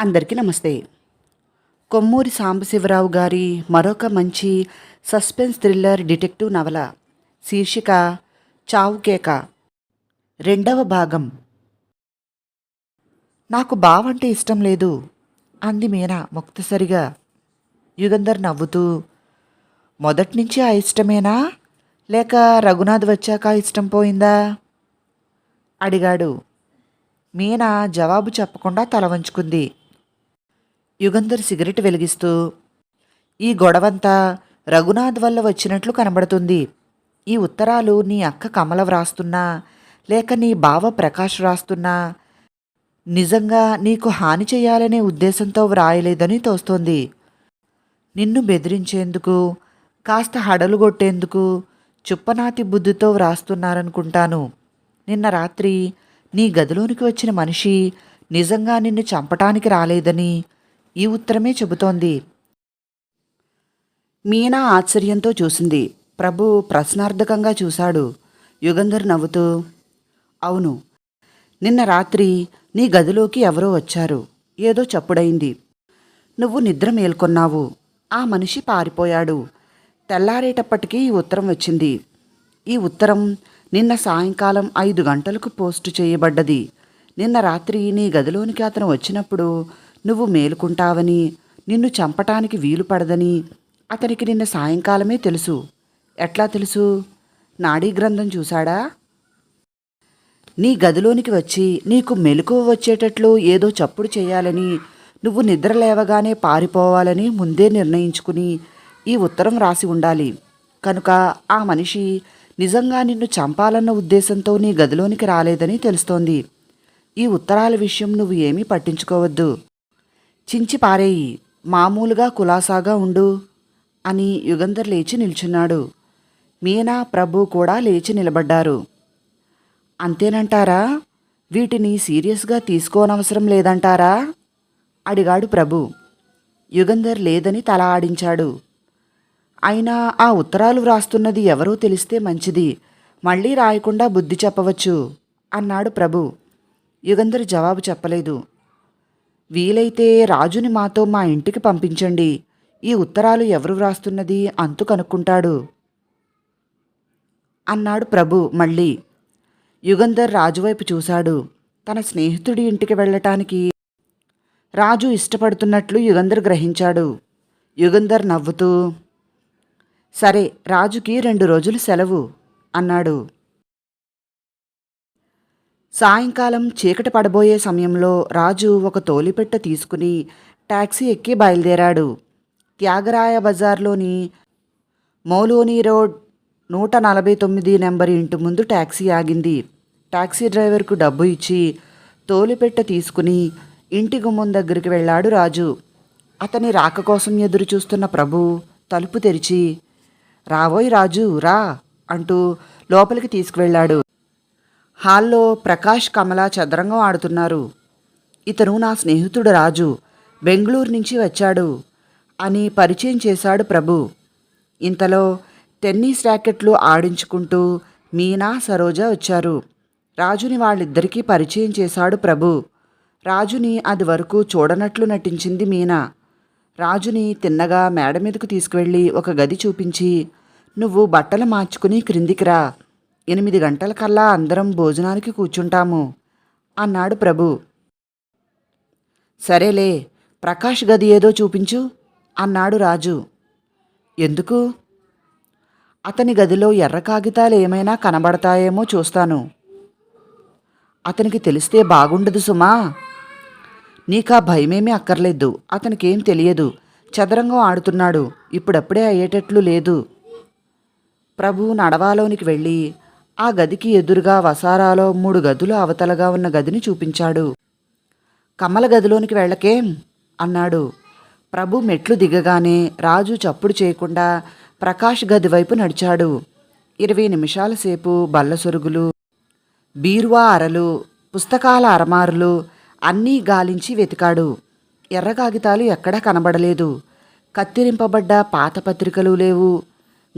అందరికీ నమస్తే. కొమ్మూరి సాంబశివరావు గారి మరొక మంచి సస్పెన్స్ థ్రిల్లర్ డిటెక్టివ్ నవల శీర్షిక చావు కేక. రెండవ భాగం. నాకు బావంటే ఇష్టం లేదు అంది మీనా ముక్తసరిగా. యుగంధర్ నవ్వుతూ మొదటి నుంచి ఆ ఇష్టమేనా? లేక రఘునాథ్ వచ్చాక ఇష్టం పోయిందా? అడిగాడు. మీనా జవాబు చెప్పకుండా తల వంచుకుంది. యుగంధర్ సిగరెట్ వెలిగిస్తూ ఈ గొడవంతా రఘునాథ్ వల్ల వచ్చినట్లు కనబడుతుంది. ఈ ఉత్తరాలు నీ అక్క కమల వ్రాస్తున్నా లేక నీ బావ ప్రకాష్ వ్రాస్తున్నా నిజంగా నీకు హాని చేయాలనే ఉద్దేశంతో వ్రాయలేదని తోస్తోంది. నిన్ను బెదిరించేందుకు కాస్త హడలుగొట్టేందుకు చుప్పనాతి బుద్ధితో వ్రాస్తున్నారనుకుంటాను. నిన్న రాత్రి నీ గదిలోనికి వచ్చిన మనిషి నిజంగా నిన్ను చంపటానికి రాలేదని ఈ ఉత్తరమే చెబుతోంది. మీనా ఆశ్చర్యంతో చూసింది. ప్రభు ప్రశ్నార్థకంగా చూశాడు. యుగంధర్ నవ్వుతూ అవును. నిన్న రాత్రి నీ గదిలోకి ఎవరో వచ్చారు. ఏదో చప్పుడైంది. నువ్వు నిద్ర మేల్కొన్నావు. ఆ మనిషి పారిపోయాడు. తెల్లారేటప్పటికీ ఈ ఉత్తరం వచ్చింది. ఈ ఉత్తరం నిన్న సాయంకాలం ఐదు గంటలకు పోస్టు చేయబడ్డది. నిన్న రాత్రి నీ గదిలోనికి అతను వచ్చినప్పుడు నువ్వు మేలుకుంటావని నిన్ను చంపటానికి వీలు పడదని అతనికి నిన్న సాయంకాలమే తెలుసు. ఎట్లా తెలుసు? నాడీ గ్రంథం చూశాడా? నీ గదిలోనికి వచ్చి నీకు మెలకువ వచ్చేటట్లు ఏదో చప్పుడు చేయాలని నువ్వు నిద్ర లేవగానే పారిపోవాలని ముందే నిర్ణయించుకుని ఈ ఉత్తరం రాసి ఉండాలి. కనుక ఆ మనిషి నిజంగా నిన్ను చంపాలన్న ఉద్దేశంతో నీ గదిలోనికి రాలేదని తెలుస్తోంది. ఈ ఉత్తరాల విషయం నువ్వు ఏమీ పట్టించుకోవద్దు. చించి పారేయి మామూలుగా కులాసాగా ఉండు అని యుగంధర్ లేచి నిల్చున్నాడు. మీనా ప్రభు కూడా లేచి నిలబడ్డారు. అంతేనంటారా? వీటిని సీరియస్గా తీసుకోనవసరం లేదంటారా? అడిగాడు ప్రభు. యుగంధర్ లేదని తల ఆడించాడు. అయినా ఆ ఉత్తరాలు వ్రాస్తున్నది ఎవరో తెలిస్తే మంచిది. మళ్ళీ రాయకుండా బుద్ధి చెప్పవచ్చు అన్నాడు ప్రభు. యుగంధర్ జవాబు చెప్పలేదు. వీలైతే రాజుని మాతో మా ఇంటికి పంపించండి. ఈ ఉత్తరాలు ఎవరు వ్రాస్తున్నది అంతు కనుక్కుంటాడు. అన్నాడు ప్రభు మళ్ళీ. యుగంధర్ రాజువైపు చూశాడు. తన స్నేహితుడి ఇంటికి వెళ్ళటానికి రాజు ఇష్టపడుతున్నట్లు యుగంధర్ గ్రహించాడు. యుగంధర్ నవ్వుతూ సరే రాజుకి రెండు రోజులు సెలవు అన్నాడు. సాయంకాలం చీకటి పడబోయే సమయంలో రాజు ఒక తోలిపెట్ట తీసుకుని టాక్సీ ఎక్కి బయలుదేరాడు. త్యాగరాయ బజార్లోని మౌలోని రోడ్ నూట నలభై తొమ్మిది నెంబర్ ఇంటి ముందు టాక్సీ ఆగింది. టాక్సీ డ్రైవర్కు డబ్బు ఇచ్చి తోలిపెట్ట తీసుకుని ఇంటి గుమ్మం దగ్గరికి వెళ్ళాడు రాజు. అతని రాక కోసం ఎదురు చూస్తున్న ప్రభు తలుపు తెరిచి రావోయ్ రాజు రా అంటూ లోపలికి తీసుకువెళ్ళాడు. హాల్లో ప్రకాష్ కమల చదరంగం ఆడుతున్నారు. ఇతను నా స్నేహితుడు రాజు. బెంగళూరు నుంచి వచ్చాడు అని పరిచయం చేశాడు ప్రభు. ఇంతలో టెన్నిస్ ర్యాకెట్లు ఆడించుకుంటూ మీనా సరోజ వచ్చారు. రాజుని వాళ్ళిద్దరికీ పరిచయం చేశాడు ప్రభు. రాజుని అది వరకు చూడనట్లు నటించింది మీనా. రాజుని తిన్నగా మేడ మీదకు తీసుకువెళ్ళి ఒక గది చూపించి నువ్వు బట్టలు మార్చుకుని క్రిందికి రా. ఎనిమిది గంటల కల్లా అందరం భోజనానికి కూర్చుంటాము అన్నాడు ప్రభు. సరేలే ప్రకాష్ గది ఏదో చూపించు అన్నాడు రాజు. ఎందుకు? అతని గదిలో ఎర్ర కాగితాలు ఏమైనా కనబడతాయేమో చూస్తాను. అతనికి తెలిస్తే బాగుండదు సుమా. నీకా భయమేమీ అక్కర్లేదు అతనికేం తెలియదు. చదరంగం ఆడుతున్నాడు ఇప్పుడప్పుడే అయ్యేటట్లు లేదు. ప్రభు నడవాలోనికి వెళ్ళి ఆ గదికి ఎదురుగా వసారాలో మూడు గదులు అవతలగా ఉన్న గదిని చూపించాడు. కమ్మల గదిలోనికి వెళ్ళకేం అన్నాడు. ప్రభు మెట్లు దిగగానే రాజు చప్పుడు చేయకుండా ప్రకాష్ గది వైపు నడిచాడు. ఇరవై నిమిషాల సేపు బల్ల సొరుగులు బీరువా అరలు పుస్తకాల అరమారులు అన్నీ గాలించి వెతికాడు. ఎర్ర కాగితాలు ఎక్కడా కనబడలేదు. కత్తిరింపబడ్డ పాత పత్రికలు లేవు.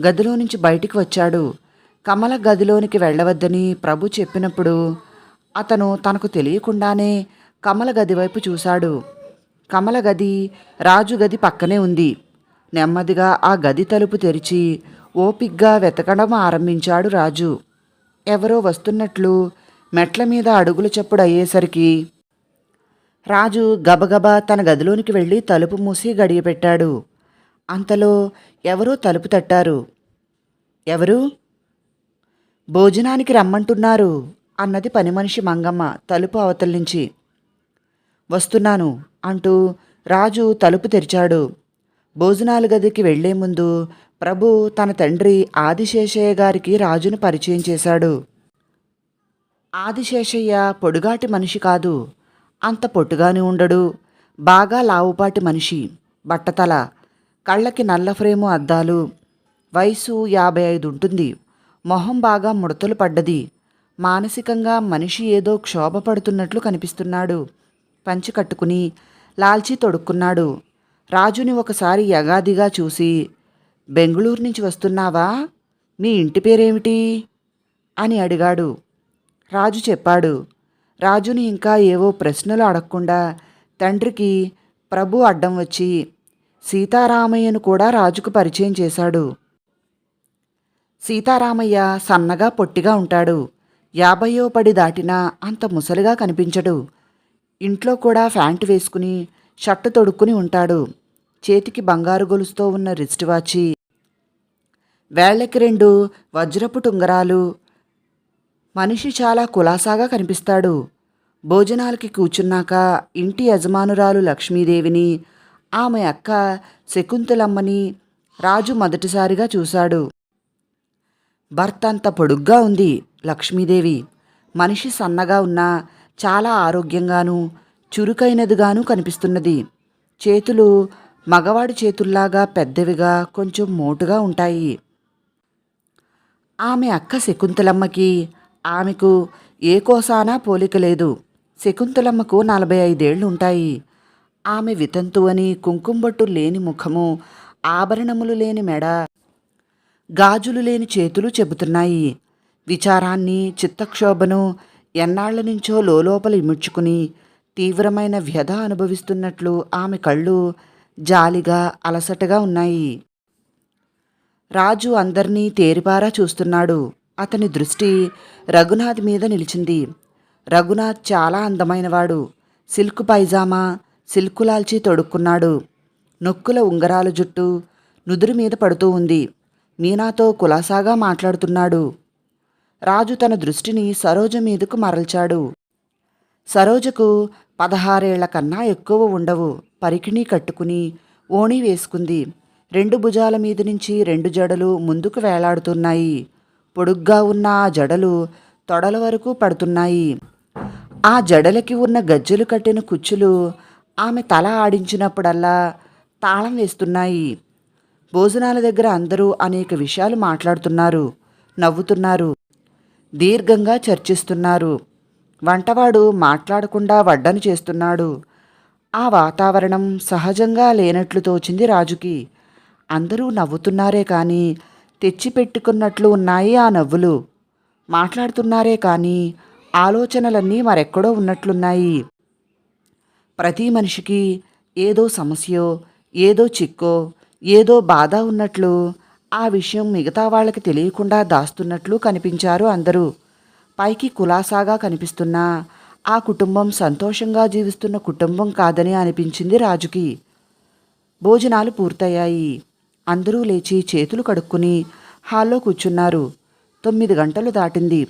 గదిలో నుంచి బయటికి వచ్చాడు. కమల గదిలోనికి వెళ్ళవద్దని ప్రభు చెప్పినప్పుడు అతను తనకు తెలియకుండానే కమల గది వైపు చూశాడు. కమల గది రాజు గది పక్కనే ఉంది. నెమ్మదిగా ఆ గది తలుపు తెరిచి ఓపిగ్గా వెతకడం ఆరంభించాడు రాజు. ఎవరో వస్తున్నట్లు మెట్ల మీద అడుగులు చప్పుడు అయ్యేసరికి రాజు గబగబా తన గదిలోనికి వెళ్ళి తలుపు మూసి గడియపెట్టాడు. అంతలో ఎవరో తలుపు తట్టారు. ఎవరు? భోజనానికి రమ్మంటున్నారు అన్నది పని మనిషి మంగమ్మ తలుపు అవతల నుంచి. వస్తున్నాను అంటూ రాజు తలుపు తెరిచాడు. భోజనాల గదికి వెళ్ళే ముందు ప్రభు తన తండ్రి ఆదిశేషయ్య గారికి రాజును పరిచయం చేశాడు. ఆదిశేషయ్య పొడుగాటి మనిషి కాదు అంత పొట్టుగాని ఉండడు బాగా లావుపాటి మనిషి బట్టతల కళ్ళకి నల్ల ఫ్రేము అద్దాలు వయసు యాభై ఐదు ఉంటుంది. మొహం బాగా ముడతలు పడ్డది. మానసికంగా మనిషి ఏదో క్షోభపడుతున్నట్లు కనిపిస్తున్నాడు. పంచి కట్టుకుని లాల్చి తొడుక్కున్నాడు. రాజుని ఒకసారి యగాదిగా చూసి బెంగుళూరు నుంచి వస్తున్నావా? మీ ఇంటి పేరేమిటి? అని అడిగాడు. రాజు చెప్పాడు రాజుని ఇంకా ఏవో ప్రశ్నలు అడగకుండా తండ్రికి ప్రభు అడ్డం వచ్చి సీతారామయ్యను కూడా రాజుకు పరిచయం చేశాడు. సీతారామయ్య సన్నగా పొట్టిగా ఉంటాడు. యాభయో పడి దాటినా అంత ముసలిగా కనిపించడు. ఇంట్లో కూడా ఫ్యాంట్ వేసుకుని షర్టు తొడుక్కుని ఉంటాడు. చేతికి బంగారు గొలుసుతో ఉన్న రిస్ట్ వాచి వేళ్ళకి రెండు వజ్రపు టుంగరాలు మనిషి చాలా కులాసాగా కనిపిస్తాడు. భోజనాలకి కూర్చున్నాక ఇంటి యజమానురాలు లక్ష్మీదేవిని ఆమె అక్క శకుంతలమ్మని రాజు మొదటిసారిగా చూశాడు. భర్త అంత పొడుగ్గా ఉంది లక్ష్మీదేవి. మనిషి సన్నగా ఉన్నా చాలా ఆరోగ్యంగాను చురుకైనదిగాను కనిపిస్తున్నది. చేతులు మగవాడి చేతుల్లాగా పెద్దవిగా కొంచెం మోటుగా ఉంటాయి. ఆమె అక్క శకుంతలమ్మకి ఆమెకు ఏ కోసానా పోలిక లేదు. శకుంతలమ్మకు నలభై ఐదేళ్ళు ఉంటాయి. ఆమె వితంతువని అని లేని ముఖము ఆభరణములు లేని మెడ గాజులు లేని చేతులు చెబుతున్నాయి. విచారాన్ని చిత్తక్షోభను ఎన్నాళ్ళ నుంచో లోలోపల ఇముడ్చుకుని తీవ్రమైన వ్యధ అనుభవిస్తున్నట్లు ఆమె కళ్ళు జాలిగా అలసటగా ఉన్నాయి. రాజు అందర్నీ తేరిపారా చూస్తున్నాడు. అతని దృష్టి రఘునాథ్ మీద నిలిచింది. రఘునాథ్ చాలా అందమైనవాడు. సిల్క్ పైజామా సిల్కులాల్చి తొడుక్కున్నాడు. నొక్కుల ఉంగరాల జుట్టు నుదురు మీద పడుతూ ఉంది. మీనాతో కులాసాగా మాట్లాడుతున్నాడు. రాజు తన దృష్టిని సరోజ మీదకు మరల్చాడు. సరోజకు పదహారేళ్ళ కన్నా ఎక్కువ ఉండవు. పరికిణీ కట్టుకుని ఓణి వేసుకుంది. రెండు భుజాల మీద నుంచి రెండు జడలు ముందుకు వేలాడుతున్నాయి. పొడుగ్గా ఉన్న ఆ జడలు తొడల వరకు పడుతున్నాయి. ఆ జడలకి ఉన్న గజ్జెలు కట్టిన కుచ్చులు ఆమె తల ఆడించినప్పుడల్లా తాళం వేస్తున్నాయి. భోజనాల దగ్గర అందరూ అనేక విషయాలు మాట్లాడుతున్నారు నవ్వుతున్నారు దీర్ఘంగా చర్చిస్తున్నారు. వంటవాడు మాట్లాడకుండా వడ్డను చేస్తున్నాడు. ఆ వాతావరణం సహజంగా లేనట్లు తోచింది రాజుకి. అందరూ నవ్వుతున్నారే కానీ తెచ్చిపెట్టుకున్నట్లు ఉన్నాయి ఆ నవ్వులు. మాట్లాడుతున్నారే కానీ ఆలోచనలన్నీ మరెక్కడో ఉన్నట్లున్నాయి. ప్రతి మనిషికి ఏదో సమస్యో ఏదో చిక్కో ఏదో బాధ ఉన్నట్లు ఆ విషయం మిగతా వాళ్ళకి తెలియకుండా దాస్తున్నట్లు కనిపించారు అందరూ. పైకి కులాసాగా కనిపిస్తున్నా ఆ కుటుంబం సంతోషంగా జీవిస్తున్న కుటుంబం కాదని అనిపించింది రాజుకి. భోజనాలు పూర్తయ్యాయి. అందరూ లేచి చేతులు కడుక్కుని హాల్లో కూర్చున్నారు. తొమ్మిది గంటలు దాటింది.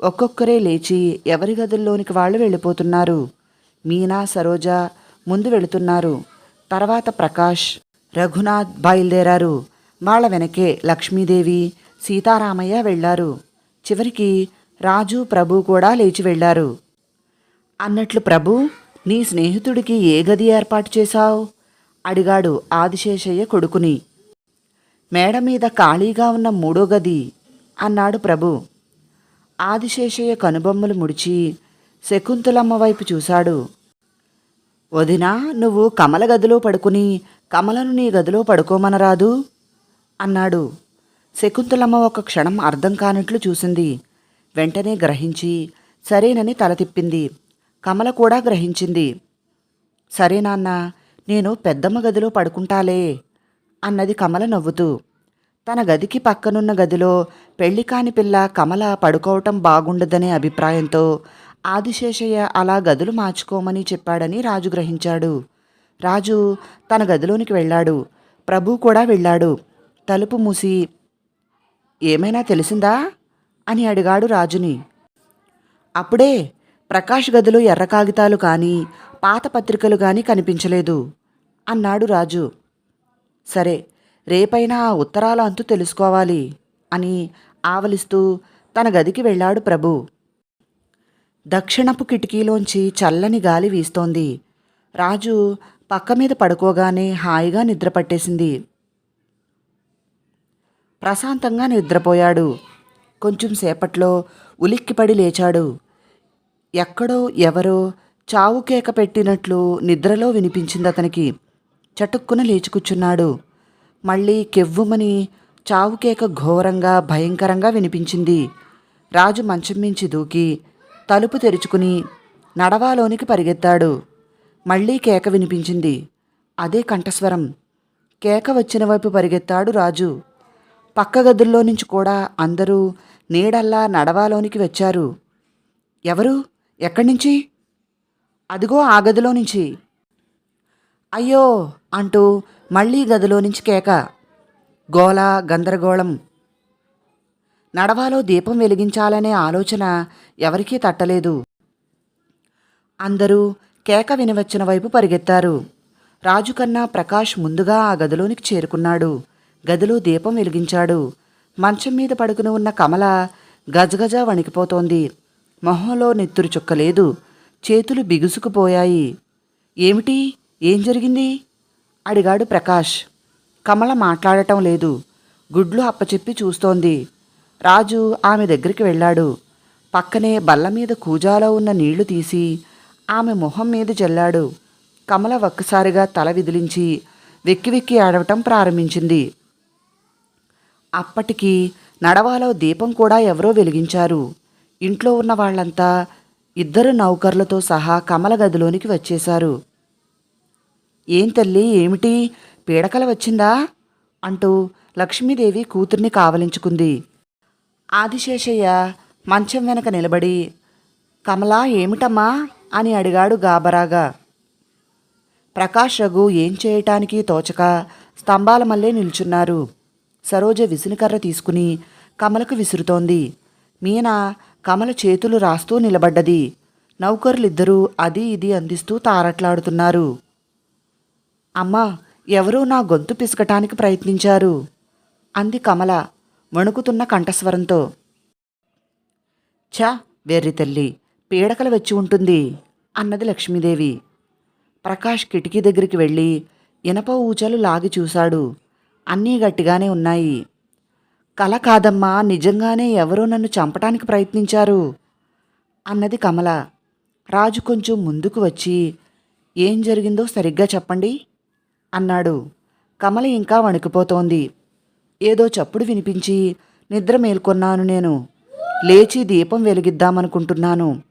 ఒక్కొక్కరే లేచి ఎవరి గదుల్లోనికి వాళ్ళు వెళ్ళిపోతున్నారు. మీనా సరోజ ముందు వెళుతున్నారు. తర్వాత ప్రకాష్. రఘునాథ్ బయలుదేరారు. వాళ్ళ వెనకే లక్ష్మీదేవి సీతారామయ్య వెళ్ళారు చివరికి రాజు ప్రభు కూడా లేచి వెళ్ళారు అన్నట్లు ప్రభు నీ స్నేహితుడికి ఏ గది ఏర్పాటు చేశావు? అడిగాడు ఆదిశేషయ్య కొడుకుని. మేడ మీద ఖాళీగా ఉన్న మూడో గది అన్నాడు ప్రభు. ఆదిశేషయ్య కనుబొమ్మలు ముడిచి శకుంతలమ్మ వైపు చూశాడు. వదినా నువ్వు కమల గదిలో పడుకుని కమలను నీ గదిలో పడుకోమనరాదు? అన్నాడు. శకుంతలమ్మ ఒక క్షణం అర్థం కానట్లు చూసింది. వెంటనే గ్రహించి సరేనని తల తిప్పింది. కమల కూడా గ్రహించింది. సరే నాన్న నేను పెద్దమ్మ గదిలో పడుకుంటాలే అన్నది కమల నవ్వుతూ. తన గదికి పక్కనున్న గదిలో పెళ్ళి కాని పిల్ల కమల పడుకోవటం బాగుండదనే అభిప్రాయంతో ఆదిశేషయ్య అలా గదులు మార్చుకోమని చెప్పాడని రాజు గ్రహించాడు. రాజు తన గదిలోనికి వెళ్ళాడు. ప్రభు కూడా వెళ్ళాడు. తలుపు మూసి ఏమైనా తెలిసిందా? అని అడిగాడు రాజుని. అప్పుడే ప్రకాష్ గదిలో ఎర్ర కాగితాలు కానీ పాత పత్రికలు కానీ కనిపించలేదు అన్నాడు రాజు. సరే రేపైనా ఆ ఉత్తరాల అంతు తెలుసుకోవాలి అని ఆవలిస్తూ తన గదికి వెళ్ళాడు ప్రభు. దక్షిణపు కిటికీలోంచి చల్లని గాలి వీస్తోంది. రాజు పక్క మీద పడుకోగానే హాయిగా నిద్ర పట్టేసింది. ప్రశాంతంగా నిద్రపోయాడు. కొంచెం సేపట్లో ఉలిక్కిపడి లేచాడు. ఎక్కడో ఎవరో చావు కేక పెట్టినట్లు నిద్రలో వినిపించింది అతనికి. చటుక్కున లేచి కూర్చున్నాడు. మళ్ళీ కెవ్వుమని చావుకేక ఘోరంగా భయంకరంగా వినిపించింది. రాజు మంచం మించి దూకి తలుపు తెరుచుకుని నడవాలోనికి పరిగెత్తాడు. మళ్ళీ కేక వినిపించింది. అదే కంఠస్వరం. కేక వచ్చిన వైపు పరిగెత్తాడు రాజు. పక్క గదుల్లో నుంచి కూడా అందరూ నీడల్లా నడవాలోనికి వచ్చారు. ఎవరు? ఎక్కడి నుంచి? అదిగో ఆ గదిలో నుంచి. అయ్యో అంటూ మళ్ళీ గదిలో నుంచి కేక. గోల గందరగోళం. నడవాలో దీపం వెలిగించాలనే ఆలోచన ఎవరికీ తట్టలేదు. అందరూ కేక వినవచ్చిన వైపు పరిగెత్తారు. రాజు కన్నా ప్రకాష్ ముందుగా ఆ గదిలోనికి చేరుకున్నాడు. గదిలో దీపం వెలిగించాడు. మంచం మీద పడుకుని ఉన్న కమల గజగజ వణికిపోతోంది. మొహంలో నెత్తురు చుక్కలేదు చేతులు బిగుసుకుపోయాయి. ఏమిటి? ఏం జరిగింది? అడిగాడు ప్రకాష్. కమల మాట్లాడటం లేదు. గుడ్లు అప్పచెప్పి చూస్తోంది. రాజు ఆమె దగ్గరికి వెళ్ళాడు. పక్కనే బల్ల మీద కూజాలో ఉన్న నీళ్ళు తీసి ఆమె మొహం మీద చల్లాడు కమల ఒక్కసారిగా తల విదిలించి వెక్కి వెక్కి ఆడవటం ప్రారంభించింది. అప్పటికి నడవాలో దీపం కూడా ఎవరో వెలిగించారు. ఇంట్లో ఉన్న వాళ్ళంతా ఇద్దరు నౌకర్లతో సహా కమల గదిలోనికి వచ్చేశారు. ఏం తల్లి ఏమిటి? పీడకల వచ్చిందా? అంటూ లక్ష్మీదేవి కూతుర్ని కావలించుకుంది. ఆదిశేషయ్య మంచం వెనక నిలబడి కమలా ఏమిటమ్మా? అని అడిగాడు గాబరాగా. ప్రకాష్ రఘు ఏం చేయటానికి తోచక స్తంభాల మల్లే నిల్చున్నారు. సరోజ విసునికర్ర తీసుకుని కమలకు విసురుతోంది. మీనా కమల చేతులు రాస్తూ నిలబడ్డది. నౌకరులిద్దరూ అది ఇది అందిస్తూ తారట్లాడుతున్నారు. అమ్మా ఎవరూ నా గొంతు పిసకటానికి ప్రయత్నించారు? అంది కమల. వణుకుతున్న కంఠస్వరంతో ఛ వెర్రి తల్లి పీడకలు వచ్చి ఉంటుంది అన్నది లక్ష్మీదేవి. ప్రకాష్ కిటికీ దగ్గరికి వెళ్ళి ఇనప ఊచలు లాగి చూశాడు. అన్నీ గట్టిగానే ఉన్నాయి. కల కాదమ్మా నిజంగానే ఎవరో నన్ను చంపటానికి ప్రయత్నించారు అన్నది కమల. రాజు కొంచెం ముందుకు వచ్చి ఏం జరిగిందో సరిగ్గా చెప్పండి అన్నాడు. కమల ఇంకా వణికిపోతోంది. ఏదో చప్పుడు వినిపించి నిద్ర మేల్కొన్నాను నేను. లేచి దీపం వెలిగిద్దామనుకుంటున్నాను.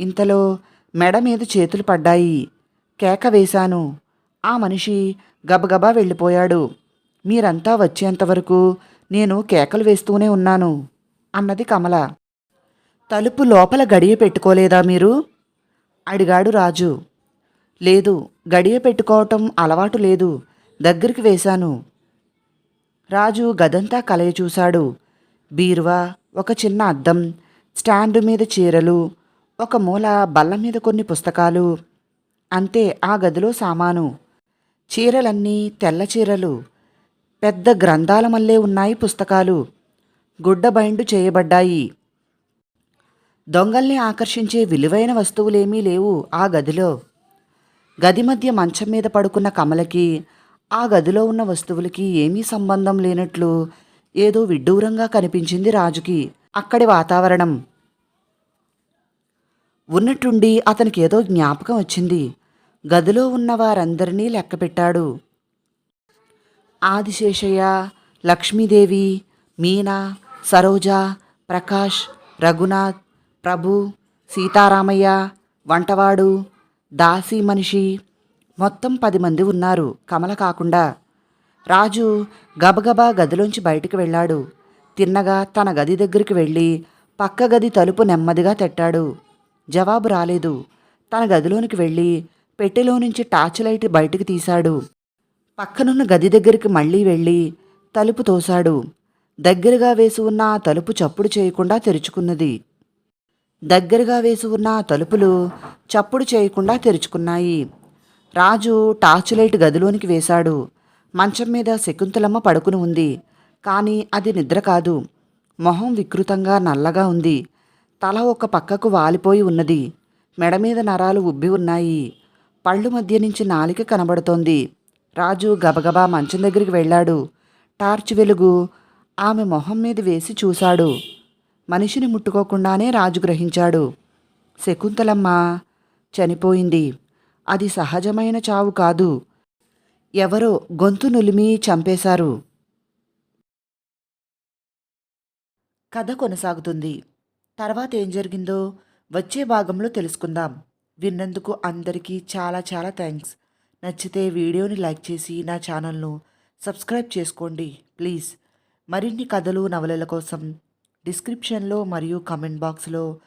ఇంతలో మెడ మీద చేతులు పడ్డాయి. కేక వేశాను. ఆ మనిషి గబగబా వెళ్ళిపోయాడు. మీరంతా వచ్చేంతవరకు నేను కేకలు వేస్తూనే ఉన్నాను అన్నది కమల. తలుపు లోపల గడియ పెట్టుకోలేదా మీరు? అడిగాడు రాజు. లేదు గడియ పెట్టుకోవటం అలవాటు లేదు. దగ్గరికి వేశాను. రాజు గదంతా కలయ చూశాడు. బీరువా ఒక చిన్న అద్దం స్టాండు మీద చీరలు ఒక మూల బల్ల మీద కొన్ని పుస్తకాలు అంతే ఆ గదిలో సామాను. చీరలన్నీ తెల్ల చీరలు. పెద్ద గ్రంథాల మల్లే ఉన్నాయి పుస్తకాలు. గుడ్డ బైండు చేయబడ్డాయి. దొంగల్ని ఆకర్షించే విలువైన వస్తువులేమీ లేవు ఆ గదిలో. గది మధ్య మంచం మీద పడుకున్న కమలకి ఆ గదిలో ఉన్న వస్తువులకి ఏమీ సంబంధం లేనట్లు ఏదో విడ్డూరంగా కనిపించింది రాజుకి. అక్కడి వాతావరణం. ఉన్నట్టుండి అతనికి ఏదో జ్ఞాపకం వచ్చింది. గదిలో ఉన్న వారందరినీ లెక్కపెట్టాడు. ఆదిశేషయ్య లక్ష్మీదేవి మీనా సరోజ ప్రకాష్ రఘునాథ్ ప్రభు సీతారామయ్య వంటవాడు దాసీ మనిషి మొత్తం పది మంది ఉన్నారు. కమల కాకుండా రాజు గబగబా గదిలోంచి బయటికి వెళ్ళాడు. తిన్నగా తన గది దగ్గరికి వెళ్ళి పక్క గది తలుపు నెమ్మదిగా తట్టాడు. జవాబు రాలేదు. తన గదిలోనికి వెళ్ళి పెట్టెలో నుంచి టార్చ్ లైట్ బయటికి తీశాడు. పక్కనున్న గది దగ్గరికి మళ్ళీ వెళ్ళి తలుపు తోశాడు. దగ్గరగా వేసి ఉన్న ఆ తలుపు చప్పుడు చేయకుండా తెరుచుకున్నది. దగ్గరగా వేసి ఉన్న ఆ తలుపులు చప్పుడు చేయకుండా తెరుచుకున్నాయి. రాజు టార్చ్ లైట్ గదిలోనికి వేశాడు. మంచం మీద శకుంతలమ్మ పడుకుని ఉంది. కానీ అది నిద్ర కాదు. మొహం వికృతంగా నల్లగా ఉంది. తల ఒక పక్కకు వాలిపోయి ఉన్నది. మెడ మీద నరాలు ఉబ్బి ఉన్నాయి. పళ్ళు మధ్య నుంచి నాలిక కనబడుతోంది. రాజు గబగబా మంచం దగ్గరికి వెళ్ళాడు. టార్చ్ వెలుగు ఆమె మొహం మీద వేసి చూశాడు. మనిషిని ముట్టుకోకుండానే రాజు గ్రహించాడు. శకుంతలమ్మ చనిపోయింది. అది సహజమైన చావు కాదు. ఎవరో గొంతు నులిమి చంపేశారు. కథ కొనసాగుతుంది. తర్వాత ఏం జరిగిందో వచ్చే భాగంలో తెలుసుకుందాం. విన్నందుకు అందరికీ చాలా చాలా థ్యాంక్స్. నచ్చితే వీడియోని లైక్ చేసి నా ఛానల్ను సబ్స్క్రైబ్ చేసుకోండి ప్లీజ్. మరిన్ని కథలు నవలల కోసం డిస్క్రిప్షన్లో మరియు కమెంట్ బాక్స్లో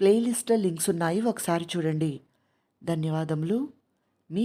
ప్లేలిస్ట్ లింక్స్ ఉన్నాయి ఒకసారి చూడండి. ధన్యవాదములు. మీ